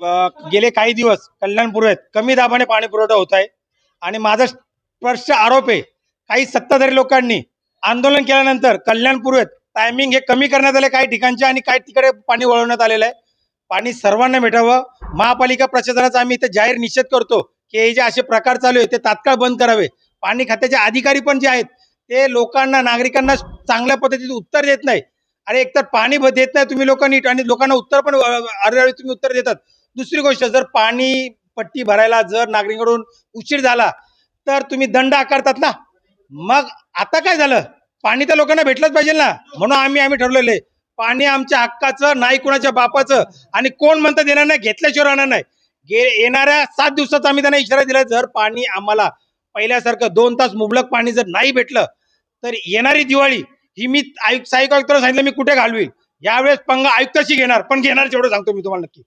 गेले काही दिवस कल्याणपूर्वेत कमी दाबाने पाणी पुरवठा होत आहे. आणि माझा स्पर्श आरोप आहे काही सत्ताधारी लोकांनी आंदोलन केल्यानंतर कल्याणपूर्वेत टायमिंग हे कमी करण्यात आले काही ठिकाणचे आणि काही तिकडे पाणी वळवण्यात आलेलं आहे. पाणी सर्वांना भेटावं महापालिका प्रशासनाचा आम्ही इथे जाहीर निषेध करतो की हे जे असे प्रकार चालू आहे ते तात्काळ बंद करावे. पाणी खात्याचे अधिकारी पण जे आहेत ते लोकांना नागरिकांना चांगल्या पद्धतीत उत्तर देत नाही. अरे एकतर पाणी देत नाही तुम्ही लोक नीट आणि लोकांना उत्तर पण अरळी तुम्ही उत्तर देतात. दुसरी गोष्ट जर पाणी पट्टी भरायला जर नागरिकांकडून उशीर झाला तर तुम्ही दंड आकारतात ना. मग आता काय झालं? पाणी तर लोकांना भेटलंच पाहिजे ना. म्हणून आम्ही आम्ही ठरवलेलं आहे. पाणी आमच्या हक्काचं नाही कुणाच्या बापाचं आणि कोण म्हणतं देणार नाही घेतल्याशिवाय राहणार नाही. गे येणाऱ्या सात दिवसाचा आम्ही त्यांना इशारा दिला जर पाणी आम्हाला पहिल्यासारखं दोन तास मुबलक पाणी जर नाही भेटलं तर येणारी दिवाळी ही मी आयुक्त सहाय्यक आयुक्ताला सांगितलं मी कुठे घालवी यावेळेस पंगा आयुक्ताशी घेणार पण घेणार तेवढं सांगतो मी तुम्हाला नक्की.